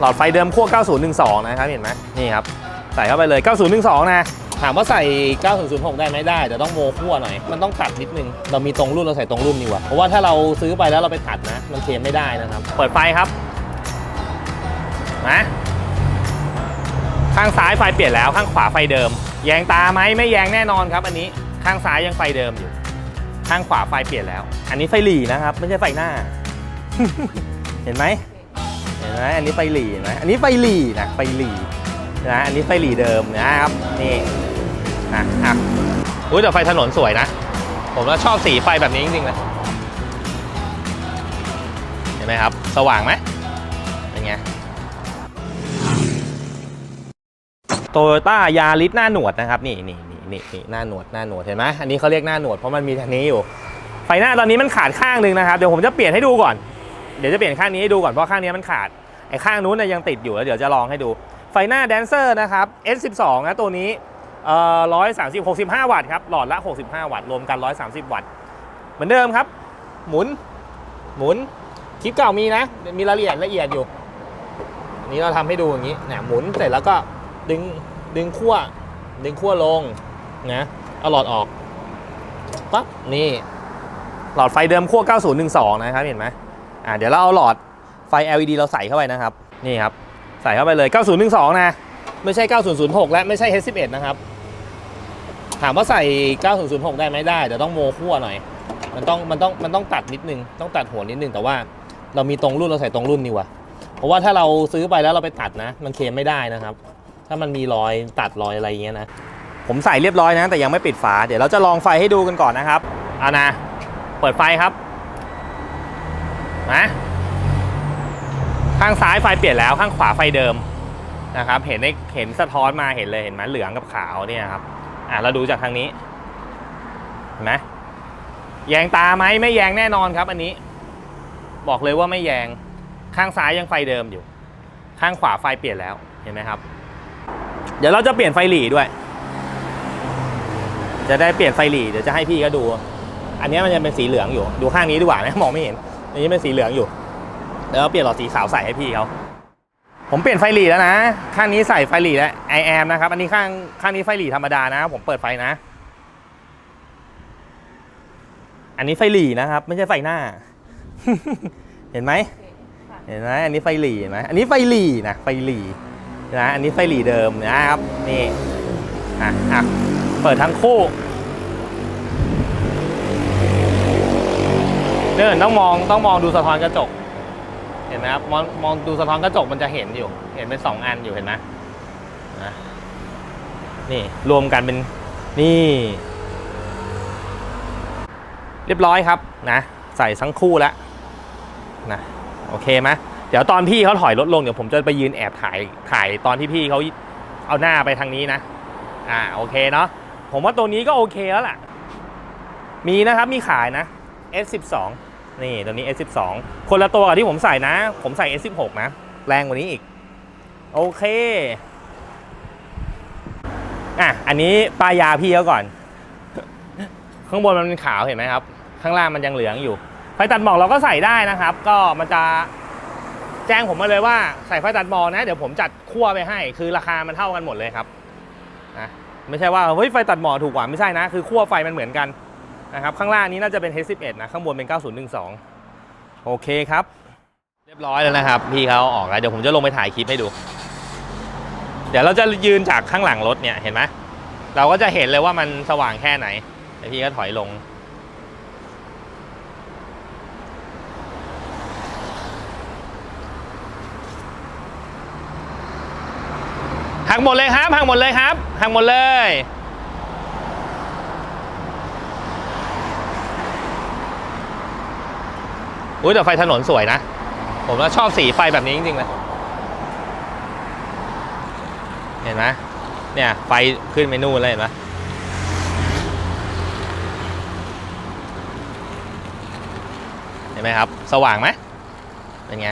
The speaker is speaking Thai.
หลอดไฟเดิมขั้ว9012 นะครับเห็นไหมนี่ครับใส่เข้าไปเลย 9012 นะ ถามว่าใส่ 9006 ได้ไหมได้ แต่ต้องโมขั้วหน่อย มันต้องตัดนิดนึง เรามีตรงรุ่นเราใส่ตรงรุ่นดีกว่า เพราะว่าถ้าเราซื้อไปแล้วเราไปตัดนะ มันเคลมไม่ได้นะครับ เปิดไฟครับนะข้างซ้ายไฟเปลี่ยนแล้วข้างขวาไฟเดิม แยงตาไหมไม่แยงแน่นอนครับ อันนี้ข้างซ้ายยังไฟเดิมอยู่ ข้างขวาไฟเปลี่ยนแล้ว อันนี้ไฟหลีนะครับ ไม่ใช่ไฟหน้า เห็นไหม เห็นไหมอันนี้ไฟหลีเห็นไหมอันนี้ไฟหลีนะไฟหลีนะอันนี้ไฟหลีเดิมนะครับนี่อะอะอุ้ยแต่ไฟถนนสวยนะ ผมว่าชอบสีไฟแบบนี้จริงๆเลยเห็นไหมครับ สว่างไหมเป็นไงโตโยต้ายาริสหน้าหนวดนะครับนี่นี่นี่นี่นี่หน้าหนวดหน้าหนวดเห็นไหมอันนี้เขาเรียกหน้าหนวดเพราะมันมีทางนี้อยู่ ไฟหน้าตอนนี้มันขาดข้างหนึ่งนะครับ เดี๋ยวผมจะเปลี่ยนให้ดูก่อน เดี๋ยวจะเปลี่ยนข้างนี้ให้ดูก่อนเพราะข้างนี้มันขาด ไอ้ข้างนู้นนะยังติดอยู่แล้วเดี๋ยวจะลองให้ดู ไฟหน้าแดนเซอร์นะครับ S12 นะตัวนี้เอ่อ130 65วัตต์ครับ หลอดละ65วัตต์รวมกัน130วัตต์ เหมือนเดิมครับ หมุน หมุน คลิปเก่ามีนะ มีรายละเอียดละเอียดอยู่อันนี้เราทำให้ดูอย่างนี้เนี่ยหมุนเสร็จแล้วก็ดึง ดึงขั้ว ดึงขั้วลงนะ เอาหลอดออกปั๊บ นี่ หลอดไฟเดิมขั้ว 9012 นะครับ เห็นไหม อ่าเดี๋ยวเราเอาหลอดไฟ LED เราใส่เข้าไปนะครับ นี่ครับ ใส่เข้าไปเลย 9012 นะ ไม่ใช่ 9006 และไม่ใช่ H11 นะครับ ถามว่าใส่ 9006 ได้ไหมได้แต่ต้องโมขั้วหน่อย มันต้องมันต้องมันต้องตัดนิดนึง ต้องตัดหัวนิดนึง แต่ว่าเรามีตรงรุ่นเราใส่ตรงรุ่นดีกว่าเพราะว่าถ้าเราซื้อไปแล้วเราไปตัดนะ มันเคลมไม่ได้นะครับ ถ้ามันมีรอยตัดรอยอะไรอย่างเงี้ยนะ ผมใส่เรียบร้อยนะ แต่ยังไม่ปิดฝา เดี๋ยวเราจะลองไฟให้ดูกันก่อนนะครับเอานะ เปิดไฟครับ นะข้างซ้ายไฟเปลี่ยนแล้วข้างขวาไฟเดิมนะครับ เห็นในเห็นสะท้อนมาเห็นเลยเห็นไหมเหลืองกับขาวเนี่ยครับอะเราดูจากทางนี้เห็นไหมแยงตาไหมไม่แยงแน่นอนครับ อันนี้ บอกเลยว่าไม่แยงข้างซ้ายยังไฟเดิมอยู่ ข้างขวาไฟเปลี่ยนแล้วเห็นไหมครับ เดี๋ยวเราจะเปลี่ยนไฟหลีด้วย จะได้เปลี่ยนไฟหลีเดี๋ยวจะให้พี่ก็ดู อันนี้มันจะเป็นสีเหลืองอยู่ ดูข้างนี้ดีกว่านะมองไม่เห็น อันนี้เป็นสีเหลืองอยู่เดี๋ยวเราเปลี่ยนหลอดสีขาวใส่ให้พี่เขาผมเปลี่ยนไฟหลีแล้วนะ ข้างนี้ใส่ไฟหลีแล้วไอแอมนะครับ อันนี้ข้างข้างนี้ไฟหลีธรรมดานะ ผมเปิดไฟนะ อันนี้ไฟหลีนะครับ ไม่ใช่ไฟหน้า เห็นไหม เห็นไหมอันนี้ไฟหลีเห็นไหมอันนี้ไฟหลีนะ ไฟหลีนะ อันนี้ไฟหลีเดิมนะครับ นี่ อะอะเปิดทั้งคู่ เนี่ยต้องมองต้องมองดูสะท้อนกระจก เห็นไหมครับมองมองดูสะท้อนกระจกมันจะเห็นอยู่ เห็นเป็นสองอันอยู่เห็นไหมนะนี่รวมกันเป็นนี่ เรียบร้อยครับนะใส่ทั้งคู่แล้วนะโอเคไหมเดี๋ยวตอนพี่เขาถอยรถลงเดี๋ยวผมจะไปยืนแอบถ่ายถ่ายตอนที่พี่เขาเอาหน้าไปทางนี้นะอ่าโอเคเนาะผมว่าตัวนี้ก็โอเคแล้วล่ะ มีนะครับมีขายนะ S12 นี่ตัวนี้ S12 คนละตัวกับที่ผมใส่นะ ผมใส่ S16 นะ แรงกว่านี้อีก โอเค อะ อันนี้ป้ายยาพี่เขาก่อน ข้างบนมันเป็นขาวเห็นไหมครับ ข้างล่างมันยังเหลืองอยู่ ไฟตัดหมอกเราก็ใส่ได้นะครับ ก็มันจะแจ้งผมมาเลยว่าใส่ไฟตัดหมอกนะ เดี๋ยวผมจัดคั่วไปให้ คือราคามันเท่ากันหมดเลยครับนะไม่ใช่ว่าเฮ้ยไฟตัดหมอกถูกกว่าไม่ใช่นะ คือคั่วไฟมันเหมือนกัน นะครับข้างล่างนี้น่าจะเป็น H11 นะข้างบนเป็น 9012 โอเคครับ เรียบร้อยแล้วนะครับ พี่เขาออกแล้วเดี๋ยวผมจะลงไปถ่ายคลิปให้ดู เดี๋ยวเราจะยืนจากข้างหลังรถเนี่ยเห็นไหมเราก็จะเห็นเลยว่ามันสว่างแค่ไหนเดี๋ยวพี่ก็ถอยลง หักหมดเลยครับหักหมดเลยครับหักหมดเลย อุ้ยแต่ไฟถนนสวยนะ ผมก็ชอบสีไฟแบบนี้จริงๆเลยเห็นไหมเนี่ยไฟขึ้นเมนูเลยเห็นไหมเห็นไหมครับ สว่างไหมเป็นไง